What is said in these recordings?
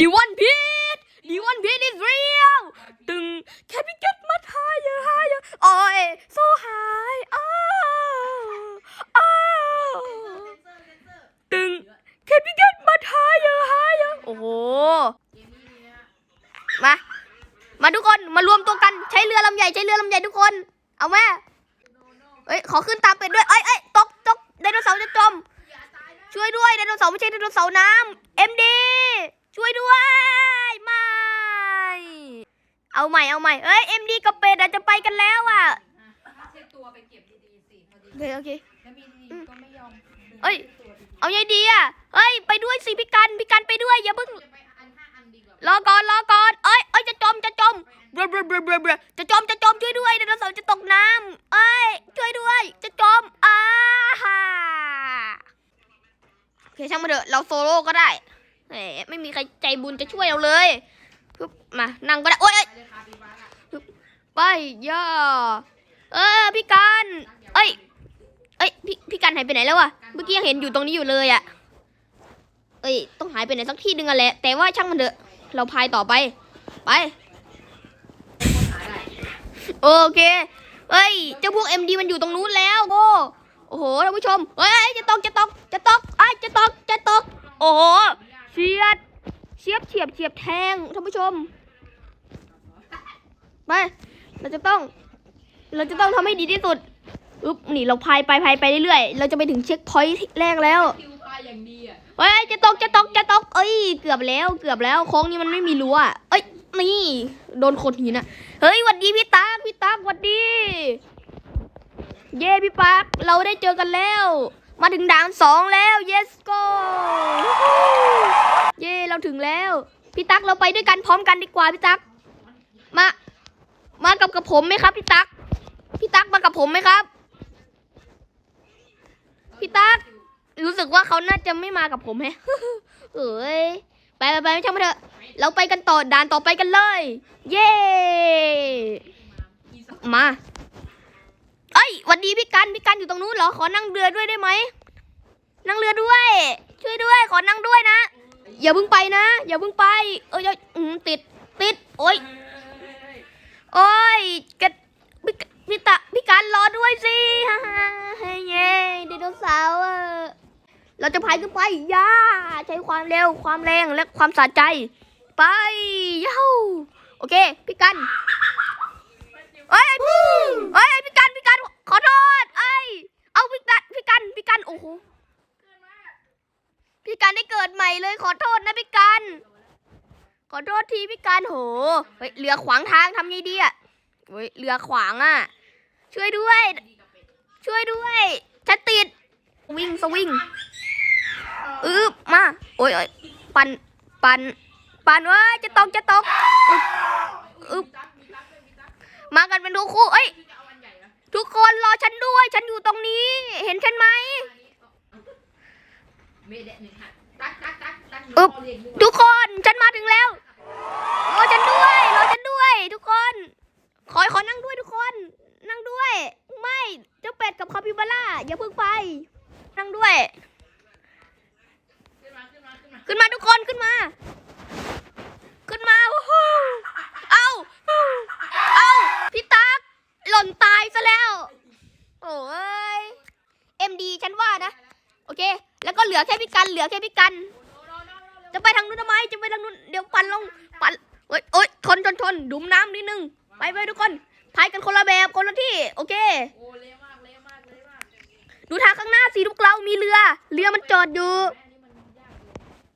ดีวันพีทดีวันพีท is real ตึงแค่พี่เก็ตมาทายเยอะหายเยอะโอ้ย so high อ้าวอ้าวตึงแค่พี่เก็ตมาทายเยอะหายเยอะโอ้โห มา มาทุกคนมารวมตัวกันใช้เรือลำใหญ่ใช้เรือลำใหญ่ทุกคน เอาแม่เอ้ยขอขึ้นตามเป็ดด้วยเอ้ยเอ้ยตกตกไดโนเสาร์จะจมช่วยด้วยไดโนเสาร์ไม่ใช่ไดโนเสาร์น้ำเอ็มดี ช่วยด้วย ไม่ เอาใหม่เอาใหม่เอ้ยเอ็มดีกับเป็ดอะจะไปกันแล้วอะเช็ดตัวไปเก็บดีๆสิพอดีโอเคโอเค แล้วมีดีก็ไม่ยอมเอ้ยเอาไงดีอะเฮ้ยไปด้วยสิพี่กันพี่กันไปด้วยอย่าเพิ่ง จะไปอันห้าอันดีกว่ารอก่อนรอก่อนเอ้ยเอ้ยจะจมจะจมเบลอเบลอเบลอเบลอเบลอจะจมจะจมช่วยด้วยไดโนเสาร์จะตกน้ำเอ้ยช่วยด้วย จะจมอ้าฮ่าโอเคช่างมาเถอะเราโซโล่ก็ได้แห มไม่มีใครใจบุญจะช่วยเราเลยปึ๊บมานั่งก็ได้โอ๊ยเอ้ยไปเลยค่ะปีบ้านอะไปย่าเออพี่กันเอ้ยเอ้ยพี่พี่กันหายไปไหนแล้ววะเมื่อกี้ยังเห็นอยู่ตรงนี้อยู่เลยอะเอ้ยต้องหายไปไหนสักที่หนึ่งอะแหละแต่ว่าช่างมันเถอะ เราพายต่อไป ไปโอเคเฮ้ยเจ้าพวก MD มันอยู่ตรงนู้นแล้วโอ้โอ้โหท่านผู้ชมเฮ้ยจะตกจะตกจะตกไอ้ยจะตกจะตกโอ้โหเฉียด เฉียบเฉียบเฉียบแทงท่านผู้ชม ไป เราจะต้อง เราจะต้องทำให้ดีที่สุดอึ๊บนี่เราพายไปพายไปเรื่อยๆ เราจะไปถึงเช็คพอยต์แรกแล้วคิวพายอย่างดีอะเฮ้ยจะตกจะตกจะตกเอ้ยเกือบแล้วเกือบแล้วโค้งนี้มันไม่มีรั้วเอ้ยนี่โดนโขดหินอะเฮ้ยหวัดดีพี่ตักพี่ตักหวัดดี เย้พี่ปักเราได้เจอกันแล้ว มาถึงด่านสองแล้ว yes go เย้เราถึงแล้ว พี่ตั๊กเราไปด้วยกันพร้อมกันดีกว่าพี่ตั๊กมา มากับกับผมไหมครับ พี่ตั๊กพี่ตั๊กมากับผมไหมครับ พี่ตั๊กรู้สึกว่าเขาน่าจะไม่มากับผมแฮะเอ้ยไปไปไปช่างมาเถอะ เราไปกันต่อด่านต่อไปกันเลย เย้มาเอ้ยวันดีพี่กันพี่กันอยู่ตรงนู้นเหรอขอนั่งเรือด้วยได้ไหมนั่งเรือด้วย ช่วยด้วยขอนั่งด้วยนะ อย่าเพิ่งไปนะ อย่าเพิ่งไป เอ้ยอืมติด ติด โอ้ยโอ้ยกระพี่พี่ตะพี่กันรอด้วยสิฮ่าฮ่าเฮ้ยเย้ไดโนเสาร์เราจะพายขึ้นไปย่าใช้ความเร็วความแรงและความสะใจ ไปย้าโอเค พี่กันเอ้ยเอ้ยพี่กันพี่กันขอโทษเอ้ยเอาพี่กันพี่กันพี่กันโอ้โห พี่กันได้เกิดใหม่เลยขอโทษนะพี่กันขอโทษทีพี่กันโหเฮ้ยเรือขวางทางทำไงดีอะเฮ้ยเรือขวางอะ ช่วยด้วย ช่วยด้วยฉันติดวิ่งสวิงอึบมาโอ้ยปันปันปันว้ยจะตกจะตกอึบอึบมากันเป็นทุกคู่เอ้ยทุกคนรอฉันด้วย ฉันอยู่ตรงนี้ เห็นฉันไหม อึ๊บเรียนดูทุกคนฉันมาถึงแล้วรอฉันด้วยรอฉันด้วย ทุกคน ขอขอนั่งด้วยทุกคน นั่งด้วย ไม่เจ้าเป็ดกับคาปิบาร่าอย่าเพิ่งไป นั่งด้วย ขึ้นมาขึ้นมาขึ้นมาขึ้นมาทุกคนขึ้นมา ขึ้นมาวู้ฮู้เอาเอาพี่ตักหล่นตายซะแล้ว โอ้ยเอ็มดีฉันว่านะ โอเค แเหลือแค่พี่กันเหลือแค่พี่กัน จะไปทางนู้นทำไมจะไปทางนู้นเดี๋ยวปั่นลงปั่นเอ้ยเอ้ยทนทนทนดุมน้ำนิดนึงไปไปทุกคนพายกันคนละแบบคนละที่ โอเคดูทางข้างหน้าสิทุกเรามีเรือ เรือมันจอดอยู่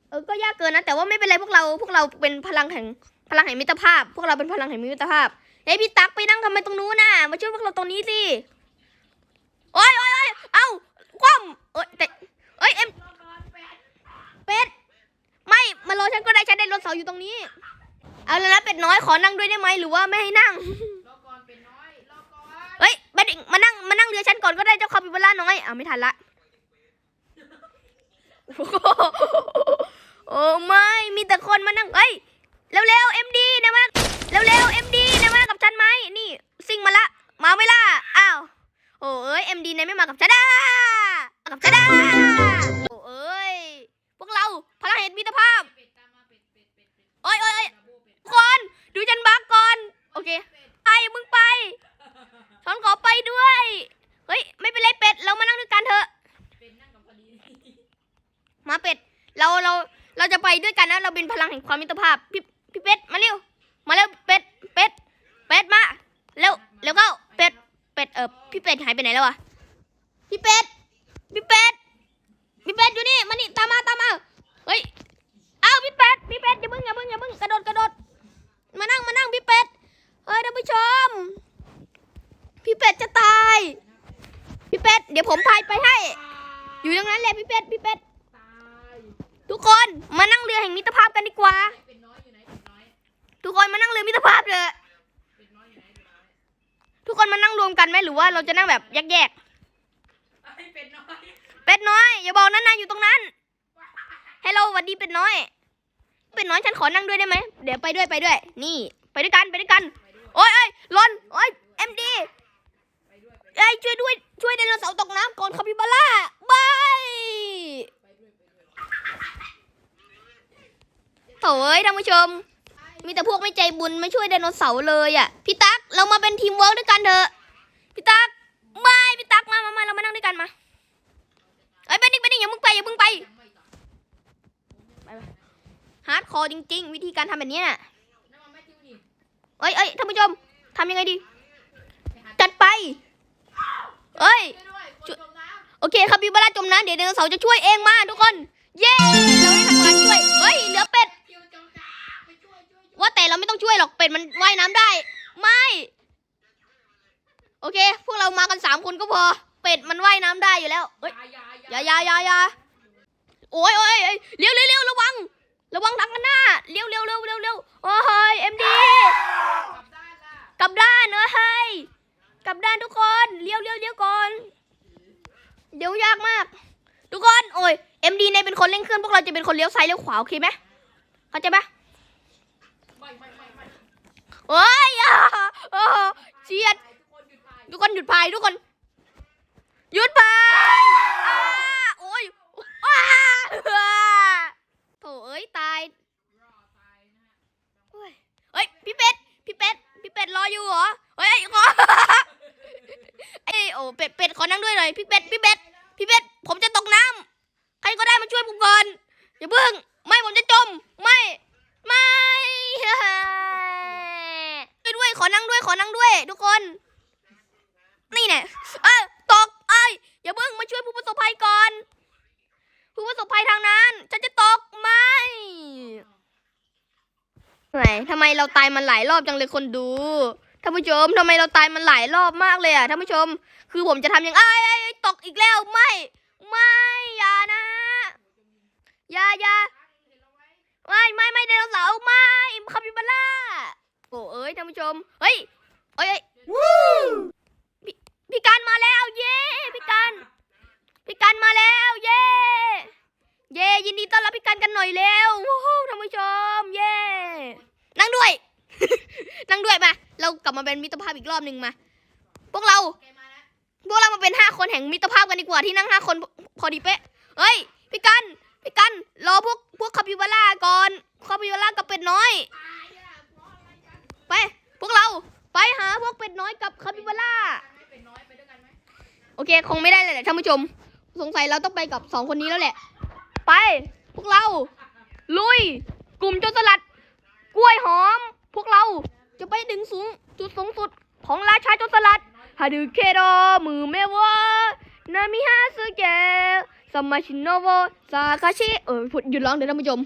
เออก็ยากเกินนะแต่ว่าไม่เป็นไรพวกเราพวกเราเป็นพลังแห่งพลังแห่งมิตรภาพ พวกเราเป็นพลังแห่งมิตรภาพเฮ้ยพี่ตักไปนั่งทำไมตรงนู้นน่ะมาช่วยพวกเราตรงนี้สิโอ้ยโอ้ยโอ้ยเอ้าคว่ำเอ้ยแต่เอ้ยเอ็ม รอก่อนแปด เป็ด ไม่มารอฉันก็ได้ฉันได้รถเสาอยู่ตรงนี้ เอาเลยนะเป็ดน้อยขอนั่งด้วยได้ไหมหรือว่าไม่ให้นั่ง รอก่อนเป็นน้อยรอก่อนเฮ้ยเป็ดมานั่งมานั่งเรือฉันก่อนก็ได้เจ้าคาปิบาร่าน้อยอ่าไม่ทันละ โอ้ไม่มีแต่คนมานั่งเอ้ยเร็วๆเอ็มดีนะมาเร็วๆเอ็มดีนะมากับฉันไหมนี่ซิ่งมาละมาไม่ล่ะอ้าวโอ้เอ้ยเอ็มดีนายไม่มากับฉันด้ามากับฉันด้าโอ้เอ้ยพวกเราพลังเห็นมิตรภาพ เป็ดตามมาเป็ดเป็ดเป็ด นะ เป็นพลังแห่งความมิตรภาพ พี่พี่เป็ดมาเร็ว มาเร็วเป็ดเป็ดเป็ดมาเร็วเร็วเข้าเป็ดเป็ดเออพี่เป็ดหายไปไหนแล้ววะพี่เป็ดพี่เป็ดพี่เป็ดอยู่นี่มานี่ตามมาตามมาเฮ้ยเอาพี่เป็ดพี่เป็ดอย่ามึงอย่ามึงอย่ามึงกระโดดกระโดดมานั่งมานั่งพี่เป็ดเฮ้ยท่านผู้ชม พี่เป็ดจะตาย พี่เป็ดเดี๋ยวผมพายไปให้ อยู่ตรงนั้นแหละพี่เป็ดพี่เป็ด ทุกคนมานั่งเรือแห่งมิตรภาพกันดีกว่า ทุกคนมานั่งเรือมิตรภาพเถอะเป็นน้อยทุกคนมานั่งรวมกันไหมหรือว่าเราจะนั่งแบบแยกไอ้เป็นน้อยๆเป็ดน้อย อย่าบอกนะนนายอยู่ตรงนั้นฮัลโหลสวัสดีเป็ดน้อย เป็ดน้อยฉันขอนั่งด้วยได้ไหมเดี๋ยวไปด้วยไปด้วย นี่ ไปด้วยกันไปด้วยกันโอ้ยเอ้ยลอนโอ้ยเอ็มดีไปด้วยไปเอ้ยช่วยด้วยช่วยไดโนเสาร์ตกน้ำก่อนคาปิบาร่าบาย ไปด้วยไปด้วย โถ่เอ้ยท่านผู้ชม มีแต่พวกไม่ใจบุญไม่ช่วยไดโนเสาร์เลยอะพี่ตั๊กเรามาเป็นทีมเวิร์กด้วยกันเถอะพี่ตั๊กไม่พี่ตั๊กมามามาเรามานั่งด้วยกันมาเอ้ยไปนี่ไปนี่อย่ามึงไปอย่ามึงไปยังไม่ตายฮาร์ดคอร์จริง ๆ วิธีการทำแบบนี้ยนั่นมันไม่จิ้วนี่เอ้ยเอ้ยท่านผู้ชมทำยังไงดี จัดไปเอ้ย โอเคคาปิบาร่าจมน้ำเดี๋ยวไดโนเสาร์จะช่วยเองมาทุกคน เย้เราได้ทำการช่วยเฮ้ยเหลือเป็ด วยช่วยช่วยว่าแต่เราไม่ต้องช่วยหรอกเป็ดมันว่ายน้ำได้ ไม่ โอเค พวกเรามากันสามคนก็พอ เป็ดมันว่ายน้ำได้อยู่แล้วเอ้ยอย่าอย่าอย่าอย่าอย่าโอ้ยโอ้ยเอ้ยเลี้ยวเลี้ยวเลี้ยวระวัง ระวังทางกันหน้าเลี้ยวเลี้ยวเลี้ยวเลี้ยวเลี้ยวโอ้ยเอ็มดีกลับด้านล่ะกลับด้านเอ้ยกลับด้านทุกคนเลี้ยวเลี้ยวเลี้ยวก่อนเดี๋ยวยากมาก ทุกคนโอ้ยเอ็มดีในเป็นคนเร่งเครื่องพวกเราจะเป็นคนเลี้ยวซ้ายเลี้ยวขวาโอเคไหมเข้าใจปะไม่ไม่ไม่ไม่ โอ้ยอะโอ้เฉียด ทุกคนหยุดพายทุกคน หยุดพายอ้าโอ้ยอ้าโถเอ้ยตายเฮ้ยเฮ้ยพี่เป็ด พี่เป็ด พี่เป็ดรออยู่เหรอ เฮ้ยไอ้ขอไอ้โอ้เป็ดเป็ดขอนั่งด้วยหน่อยพี่เป็ด พี่เป็ด พี่เป็ด ผมจะตกน้ำใครก็ได้มาช่วยผมก่อนอย่าเพิ่ง ไม่ผมจะจม ไม่ ไม่ ขอนั่งด้วย ขอนั่งด้วย ทุกคน นี่เนี่ยเอ้ยตกเอ้ยอย่าเพิ่งมาช่วยผู้ประสบภัยก่อน ผู้ประสบภัยทางนั้นฉันจะตกไหมไหนทำไมเราตายมันหลายรอบจังเลยคนดูท่านผู้ชมทำไมเราตายมันหลายรอบมากเลยอะท่านผู้ชม คือผมจะทำย่างไอ้ไอ้ไอ้ตกอีกแล้วไม่ ไม่อย่านะอย่าอย่าไม่ไม่ไม่ไดโนเสาร์ไม่คาปิบาร่า ท่านผู้ชม เฮ้ยเอ้ยเอ้ยพี่พี่การมาแล้ว เย้พี่การพี่การมาแล้ว เย้เย้ยินดีต้อนรับพี่การกันหน่อยเร็ววู้ฮู้ท่านผู้ชม เย้นั่งด้วย นั่งด้วยมา เรากลับมาเป็นมิตรภาพอีกรอบหนึ่งมา พวกเราแกมาแล้วพวกเรามาเป็นห้าคนแห่งมิตรภาพกันดีกว่าที่นั่งห้าคนพอพอดีเป๊ะเฮ้ยพี่กันพี่กันรอพวกพวกคาปิบาร่าก่อนคาปิบาร่ากับเป็ดน้อยตายอะเพราะอะไรกันไป พวกเราไปหาพวกเป็ดน้อยกับคาปิบาร่าไม่เป็นน้อยไปด้วยกันไหมโอเค คงไม่ได้เลยแหละท่านผู้ชม สงสัยเราต้องไปกับสองคนนี้แล้วแหละ ไป พวกเรา ลุย กลุ่มโจรสลัด กล้วยหอม พวกเราจะไปถึงสูงจุดสูงสุดของราชาโจรสลัดฮาดูเคโดมือเมวะนามิฮาสึเกะสมาชิโนโวซาคาชิเออหยุดร้องเดี๋ยวท่านผู้ชม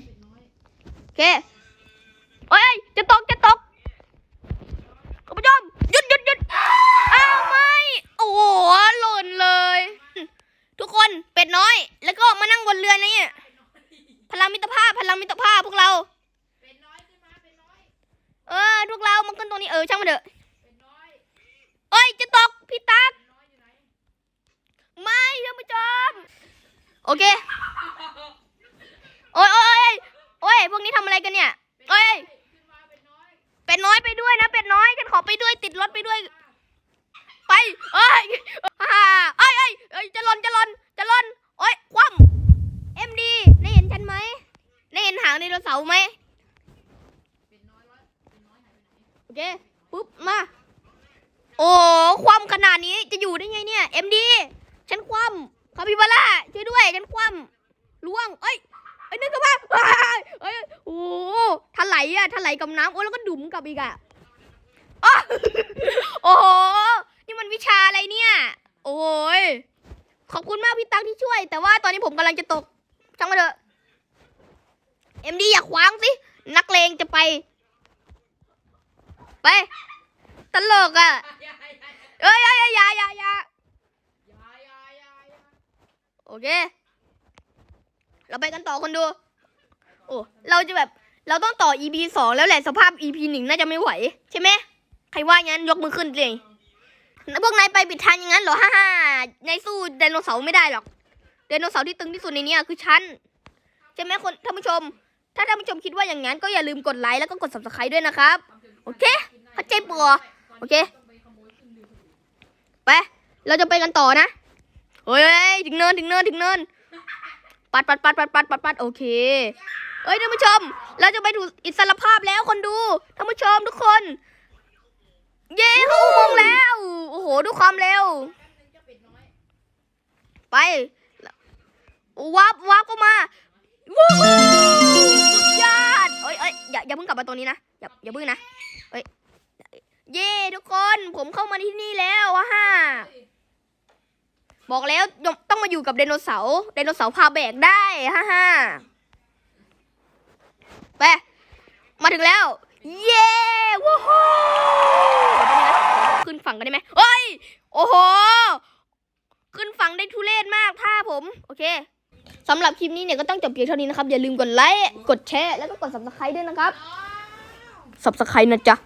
โอเคโอ้ยเอ้ยจะตกจะตกคุณผู้ ชมหยุดหยุดหยุดอ้าวไม่ โอ้โหหล่นเลย ทุกคนเป็ดน้อย แล้วก็มานั่งบนเรือนี่พลังมิตรภาพพลังมิตรภาพพวกเราเป็นน้อยขึ้นมเป็นน้อยเออพวกเรามาขึ้นตรงนี้เออช่างมันเถอะเอ้ยจะตกพี่ตักเป็นน้อยอยู่ไม่ท่านผู้ชมโอเคโอ้ยโอ้ยโอ้ยพวกนี้ทำอะไรกันเนี่ยโอ้ยเป็นน้อยเป็ดน้อยไป อยฉันขอไปด้วยติดรถไปด้วย ไปเอ้ยฮ่าเอ้ยเอ้ยเอ้ยจะลนจะลนจะลนโอ้ยคว่ำเอ็มดีได้เห็นฉันไหมได้เห็นหางไดโนเสาร์ไหมโอเคปุ๊บมาโอ้คว่ำขนาดนี้จะอยู่ได้ไงเนี่ยเอ็มดีฉันคว่ำคาปิบาร่าช่วยด้วยฉันคว่ำล่วงเอ้ยเอ้ยนั่นก็มาเอ้ยเอ้ยโอ้โหถลายอะถลายกับน้ำโอ้แล้วก็ดุ่มกับอีกอะ อ้าโอ้โห นี่มันวิชาอะไรเนี่ย โอ้ย ขอบคุณมากพี่ตั๊กที่ช่วย แต่ว่าตอนนี้ผมกำลังจะตกช่างมาเถอะเอ็มดีอย่าขวางสิ นักเลงจะไป ไป ตลกอะเอ้ยเอ้ยเอ้ยอย่าอย่าอย่าโอเค เราไปกันต่อคนดู โอ้ เราจะแบบ เราต้องต่อ EP สองแล้วแหละสภาพ EP หนึ่งน่าจะไม่ไหว ใช่ไหม ใครว่างั้นยกมือขึ้นเลยพวกนายไปปิดทางอย่างนั้นเหรอฮ่าฮ่านายสู้ไดโนเสาร์ไม่ได้หรอกไดโนเสาร์ที่ตึงที่สุดในนี้คือฉันใช่ไหมคนท่านผู้ชม ถ้าท่านผู้ชมคิดว่าอย่างนั้นก็อย่าลืมกดไลค์แล้วก็กด subscribe ด้วยนะครับ โอเคเข้าใจปะโอเคไปเราจะไปกันต่อนะเฮ้ยถึงเนินถึงเนินถึงเนินปัดปัดปัดปัดปัดปัดปัดโอเคเอ้ยท่านผู้ชม เราจะไปถูกอิสรภาพแล้วคนดูท่านผู้ชมทุกคน เย้เข้าอุโมงค์แล้ว โอ้โห ดูความเร็ว ไป วับวับก็มาวู้สุดยอดเอ้ยเอ้ยอย่าอย่าเพิ่งกลับมาตรงนี้นะ อย่าอย่าเพิ่งนะเอ้ย เย้ทุกคน ผมเข้ามาที่นี่แล้วอะฮ่าบอกแล้วต้องมาอยู่กับไดโนเสาร์ ไดโนเสาร์พาแบกได้ฮ่าฮ่าไป มาถึงแล้ว เย้วู้ฮู้เดี๋ยวแป๊บนึง ขึ้นฝั่งกันได้ไหมเฮ้ย โอ้โห ขึ้นฝั่งได้ทุเรศมากท่าผม โอเคสำหรับคลิปนี้เนี่ยก็ต้องจบเพียงเท่านี้นะครับ อย่าลืมกดไลค์ กดแชร์ แล้วก็กด subscribe ด้วยนะครับ subscribe นะจ๊ะ